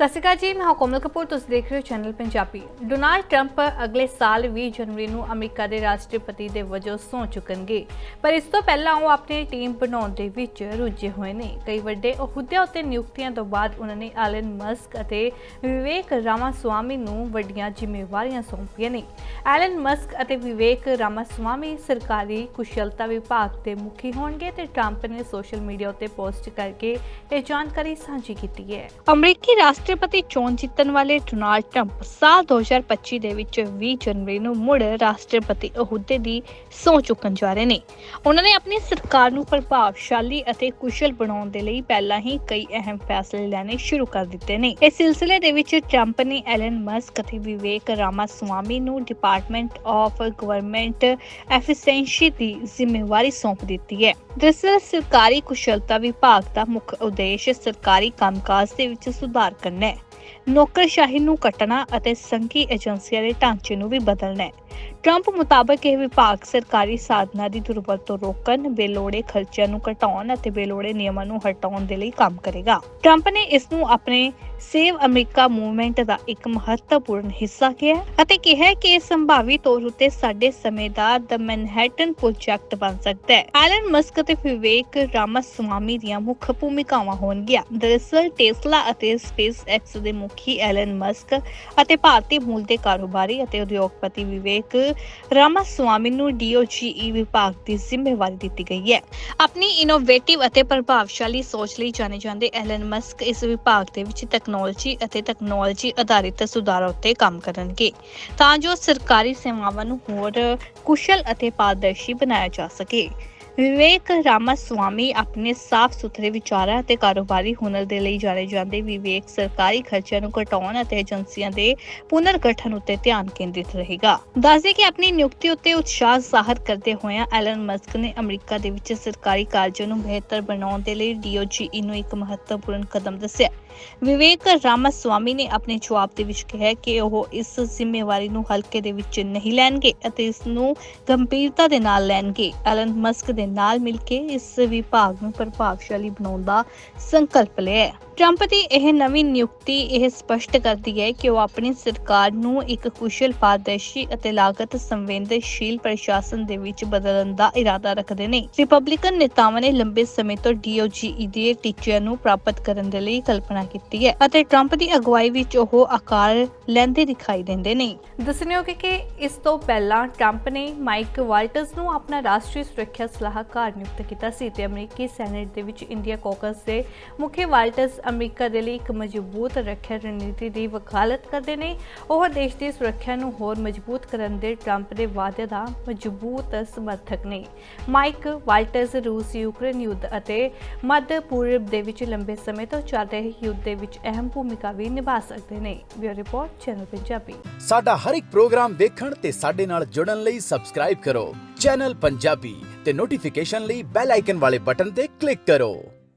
ਸਤਿ ਸ਼੍ਰੀ ਅਕਾਲ ਜੀ, ਮੈਂ ਹਾਂ ਕੋਮਲ ਕਪੂਰ, ਤੁਸੀਂ ਦੇਖ ਰਹੇ ਹੋ ਚੈਨਲ ਪੰਜਾਬੀ। ਡੋਨਾਲਡ ਟਰੰਪ ਅਗਲੇ ਸਾਲ 20 ਜਨਵਰੀ ਨੂੰ ਅਮਰੀਕਾ ਦੇ ਰਾਸ਼ਟਰਪਤੀ ਦੇ ਵਜੋਂ ਸਹੁੰ ਚੁੱਕਣਗੇ, ਪਰ ਇਸ ਤੋਂ ਪਹਿਲਾਂ ਉਹ ਆਪਣੀ ਟੀਮ ਬਣਾਉਣ ਦੇ ਵਿੱਚ ਰੁੱਝੇ ਹੋਏ ਨੇ। ਕਈ ਵੱਡੇ ਅਹੁਦਿਆਂ ਉੱਤੇ ਨਿਯੁਕਤੀਆਂ ਤੋਂ ਬਾਅਦ ਉਹਨਾਂ ਨੇ ਐਲਨ ਮਸਕ ਅਤੇ ਵਿਵੇਕ ਰਾਮਾਸਵਾਮੀ ਨੂੰ ਵੱਡੀਆਂ ਜ਼ਿੰਮੇਵਾਰੀਆਂ ਸੌਂਪੀਆਂ ਨੇ। ਐਲਨ ਮਸਕ ਅਤੇ ਵਿਵੇਕ ਰਾਮਾਸਵਾਮੀ ਸਰਕਾਰੀ ਕੁਸ਼ਲਤਾ ਵਿਭਾਗ ਦੇ ਮੁਖੀ ਹੋਣਗੇ ਤੇ ਟਰੰਪ ਨੇ ਸੋਸ਼ਲ ਮੀਡੀਆ ਉੱਤੇ ਪੋਸਟ ਕਰਕੇ ਇਹ ਜਾਣਕਾਰੀ ਸਾਂਝੀ ਕੀਤੀ ਹੈ। ਅਮਰੀਕੀ ਰਾਸ਼ਟਰ ਰਾਸ਼ਟਰਪਤੀ ਚੋਣ ਜਿੱਤਣ ਵਾਲੇ ਡੋਨਾਲਡ ਟਰੰਪ ਸਾਲ 2025 ਦੇ ਵਿੱਚ 20 ਜਨਵਰੀ ਨੂੰ ਮੁੜ ਰਾਸ਼ਟਰਪਤੀ ਅਹੁਦੇ ਦੀ ਸਹੁੰ ਚੁੱਕਣ ਜਾ ਰਹੇ ਨੇ। ਉਹਨਾਂ ਨੇ ਆਪਣੀ ਸਰਕਾਰ ਨੂੰ ਪ੍ਰਭਾਵਸ਼ਾਲੀ ਅਤੇ ਕੁਸ਼ਲ ਬਣਾਉਣ ਦੇ ਲਈ ਪਹਿਲਾਂ ਹੀ ਕਈ ਅਹਿਮ ਫੈਸਲੇ ਲੈਣੇ ਸ਼ੁਰੂ ਕਰ ਦਿੱਤੇ ਨੇ। ਇਸ ਸਿਲਸਿਲੇ ਦੇ ਵਿੱਚ ਟਰੰਪ ਨੇ ਐਲਨ ਮਸਕ ਅਤੇ ਵਿਵੇਕ ਰਾਮਾਸਵਾਮੀ ਨੂੰ ਡਿਪਾਰਟਮੈਂਟ ਆਫ ਗਵਰਨਮੈਂਟ ਐਫੀਸ਼ੀਐਂਸੀ ਦੀ ਜ਼ਿੰਮੇਵਾਰੀ ਸੌਂਪ ਦਿੱਤੀ ਹੈ। ਦਰਅਸਲ ਸਰਕਾਰੀ ਕੁਸ਼ਲਤਾ ਵਿਭਾਗ ਦਾ ਮੁੱਖ ਉਦੇਸ਼ ਸਰਕਾਰੀ ਕੰਮਕਾਜ ਦੇ ਵਿੱਚ ਸੁਧਾਰ ਕਰਨਾ ਹੈ। ਨੌਕਰਸ਼ਾਹੀ ਨੂੰ ਕੱਟਣਾ ਅਤੇ ਸੰਘੀ ਏਜੰਸੀਆਂ ਦੇ ਢਾਂਚੇ ਨੂੰ ਵੀ ਬਦਲਣਾ ਹੈ। ਟਰੰਪ ਮੁਤਾਬਕ ਇਹ ਵਿਭਾਗ ਸਰਕਾਰੀ ਸਾਧਨਾਂ ਦੀ ਦੁਰਵਰਤੋਂ ਰੋਕਣ ਬੇਲੋੜੇ ਖਰਚਿਆਂ ਨੂੰ ਘਟਾਉਣ ਅਤੇ ਬੇਲੋੜੇ ਨਿਯਮਾਂ ਨੂੰ ਹਟਾਉਣ ਦੇ ਲਈ ਕੰਮ ਕਰੇਗਾ। ਟਰੰਪ ਨੇ ਇਸ ਨੂੰ ਆਪਣੇ ਸੇਵ ਅਮਰੀਕਾ ਮੂਵਮੈਂਟ ਦਾ ਇੱਕ ਮਹੱਤਵਪੂਰਨ ਹਿੱਸਾ ਕਿਹਾ ਅਤੇ ਕਿਹਾ ਕਿ ਇਹ ਸੰਭਾਵੀ ਤੌਰ ਉਤੇ ਸਾਡੇ ਸਮੇਂ ਦਾ ਦ ਮੈਨਹਟਨ ਪ੍ਰੋਜੈਕਟ ਬਣ ਸਕਦਾ ਹੈ। ਐਲਨ ਮਸਕ ਅਤੇ ਵਿਵੇਕ ਰਾਮਾਸਵਾਮੀ ਦੀਆਂ ਮੁੱਖ ਭੂਮਿਕਾਵਾਂ ਹੋਣਗੀਆਂ। ਦਰਅਸਲ ਟੈਸਲਾ ਅਤੇ ਸਪੇਸ ਐਕਸ ਦੇ ਮੁਖੀ ਐਲਨ ਮਸਕ ਅਤੇ ਭਾਰਤੀ ਮੂਲ ਦੇ ਕਾਰੋਬਾਰੀ ਅਤੇ ਉਦਯੋਗਪਤੀ ਵਿਵੇਕ ਰਾਮਾਸਵਾਮੀ ਨੂੰ ਡੀਓਜੀਈ ਵਿਭਾਗ ਦੀ ਜ਼ਿੰਮੇਵਾਰੀ ਦਿੱਤੀ ਗਈ ਹੈ। ਆਪਣੀ ਇਨੋਵੇਟਿਵ ਅਤੇ ਪ੍ਰਭਾਵਸ਼ਾਲੀ ਸੋਚ ਲਈ ਜਾਣੇ ਜਾਂਦੇ ਐਲਨ ਮਸਕ ਇਸ ਵਿਭਾਗ ਦੇ ਵਿੱਚ ਟੈਕਨੋਲੋਜੀ ਅਤੇ ਟੈਕਨੋਲੋਜੀ ਆਧਾਰਿਤ ਸੁਧਾਰਾਂ ਉੱਤੇ ਕੰਮ ਕਰਨਗੇ। ਤਾਂ ਜੋ ਸਰਕਾਰੀ ਸੇਵਾਵਾਂ ਨੂੰ ਹੋਰ ਕੁਸ਼ਲ ਅਤੇ ਪਾਰਦਰਸ਼ੀ ਬਣਾਇਆ ਜਾ ਸਕੇ। ਵਿਵੇਕ ਰਾਮਾਸਵਾਮੀ ਆਪਣੇ ਸਾਫ਼ ਸੁਥਰੇ ਵਿਚਾਰਾਂ ਅਤੇ ਕਾਰੋਬਾਰੀ ਹੁਨਰ ਦੇ ਲਈ ਜਾਣੇ ਜਾਂਦੇ ਵਿਵੇਕ ਸਰਕਾਰੀ ਖਰਚਿਆਂ ਨੂੰ ਘਟਾਉਣ ਅਤੇ ਏਜੰਸੀਆਂ ਦੇ ਪੁਨਰ ਗਠਨ ਉੱਤੇ ਧਿਆਨ ਕੇਂਦਰਿਤ ਰਹੇਗਾ। ਦੱਸਦੇ ਕਿ ਆਪਣੀ ਨਿਯੁਕਤੀ ਉੱਤੇ ਉਤਸ਼ਾਹ ਜ਼ਾਹਰ ਕਰਦੇ ਹੋਇਆਂ ਐਲਨ ਮਸਕ ਨੇ ਅਮਰੀਕਾ ਦੇ ਵਿੱਚ ਸਰਕਾਰੀ ਕਾਰਜਾਂ ਨੂੰ ਬਿਹਤਰ ਬਣਾਉਣ ਦੇ ਲਈ ਡੀਓਜੀਈ ਨੂੰ ਇੱਕ ਮਹੱਤਵਪੂਰਨ ਕਦਮ ਦੱਸਿਆ। ਵਿਵੇਕ ਰਾਮਾਸਵਾਮੀ ਨੇ ਆਪਣੇ ਜਵਾਬ ਦੇ ਵਿੱਚ ਕਿਹਾ ਕਿ ਉਹ ਇਸ ਜ਼ਿੰਮੇਵਾਰੀ ਨੂੰ ਹਲਕੇ ਦੇ ਵਿੱਚ ਨਹੀਂ ਲੈਣਗੇ ਅਤੇ ਇਸ ਨੂੰ ਗੰਭੀਰਤਾ ਦੇ ਨਾਲ ਲੈਣਗੇ। ਐਲਨ ਮਸਕ ਦੇ ਨਾਲ ਮਿਲ ਕੇ ਇਸ ਵਿਭਾਗ ਨੂੰ ਪ੍ਰਭਾਵਸ਼ਾਲੀ ਬਣਾਉਣ ਦਾ ਸੰਕਲਪ ਲਿਆ ਹੈ। ਟਰੰਪ ਦੀ ਇਹ ਨਵੀਂ ਨਿਯੁਕਤੀ ਇਹ ਸਪਸ਼ਟ ਕਰਦੀ ਹੈ ਕਿ ਉਹ ਆਪਣੀ ਸਰਕਾਰ ਨੂੰ ਇੱਕ ਕੁਸ਼ਲ, ਪਾਰਦਰਸ਼ੀ ਅਤੇ ਲਾਗਤ ਸੰਵੇਦਨਸ਼ੀਲ ਪ੍ਰਸ਼ਾਸਨ ਦੇ ਵਿੱਚ ਬਦਲਣ ਦਾ ਇਰਾਦਾ ਰੱਖਦੇ ਨੇ। ਰਿਪਬਲਿਕਨ ਨੇਤਾਵਾਂ ਨੇ ਲੰਬੇ ਸਮੇਂ ਤੋਂ ਡੀਓਜੀਈ ਦੇ ਟੀਚਿਆਂ ਨੂੰ ਪ੍ਰਾਪਤ ਕਰਨ ਦੇ ਲਈ ਕਲਪਨਾ ਕੀਤੀ ਹੈ ਅਤੇ ਟਰੰਪ ਦੀ ਅਗਵਾਈ ਵਿੱਚ ਉਹ ਆਕਾਰ ਲੈਂਦੇ ਦਿਖਾਈ ਦਿੰਦੇ ਨੇ। ਦੱਸਣਯੋਗ ਕਿ ਇਸ ਤੋਂ ਪਹਿਲਾਂ ਟਰੰਪ ਨੇ ਮਾਈਕ ਵਾਲਟਸ ਨੂੰ ਆਪਣਾ ਰਾਸ਼ਟਰੀ ਸੁਰੱਖਿਆ ਸਲਾਹਕਾਰ ਨਿਯੁਕਤ ਕੀਤਾ ਸੀ ਤੇ ਅਮਰੀਕੀ ਸੈਨੇਟ ਦੇ ਵਿੱਚ ਇੰਡੀਆ ਕਾਕਸ ਦੇ ਮੁਖੀ ਵਾਲਟਸ ਅਮਰੀਕਾ ਦੇ ਲਈ ਇੱਕ ਮਜ਼ਬੂਤ ਰੱਖਿਆ ਰਣਨੀਤੀ ਦੀ ਵਕਾਲਤ ਕਰਦੇ ਨੇ। ਉਹ ਦੇਸ਼ ਦੀ ਸੁਰੱਖਿਆ ਨੂੰ ਹੋਰ ਮਜ਼ਬੂਤ ਕਰਨ ਦੇ ਟਰੰਪ ਦੇ ਵਾਅਦੇ ਦਾ ਮਜ਼ਬੂਤ ਸਮਰਥਕ ਨੇ। ਮਾਈਕ ਵਾਲਟਸ ਰੂਸ, ਯੂਕਰੇਨ ਯੁੱਧ ਅਤੇ ਮੱਧ ਪੂਰਬ ਦੇ ਵਿੱਚ ਲੰਬੇ ਸਮੇਂ ਤੋਂ ਚੱਲ ਰਹੇ ਯੁੱਧ ਦੇ ਵਿੱਚ ਅਹਿਮ ਭੂਮਿਕਾ ਵੀ ਨਿਭਾ ਸਕਦੇ ਨੇ। Bureau report, channel Punjabi. ਸਾਡਾ ਹਰ ਇੱਕ ਪ੍ਰੋਗਰਾਮ ਦੇਖਣ ਤੇ ਸਾਡੇ ਨਾਲ ਜੁੜਨ ਲਈ ਸਬਸਕ੍ਰਾਈਬ ਕਰੋ। ਚੈਨਲ ਪੰਜਾਬੀ ਤੇ ਨੋਟੀਫਿਕੇਸ਼ਨ ਲਈ ਬੈਲ ਆਈਕਨ ਵਾਲੇ ਬਟਨ ਤੇ ਕਲਿੱਕ ਕਰੋ।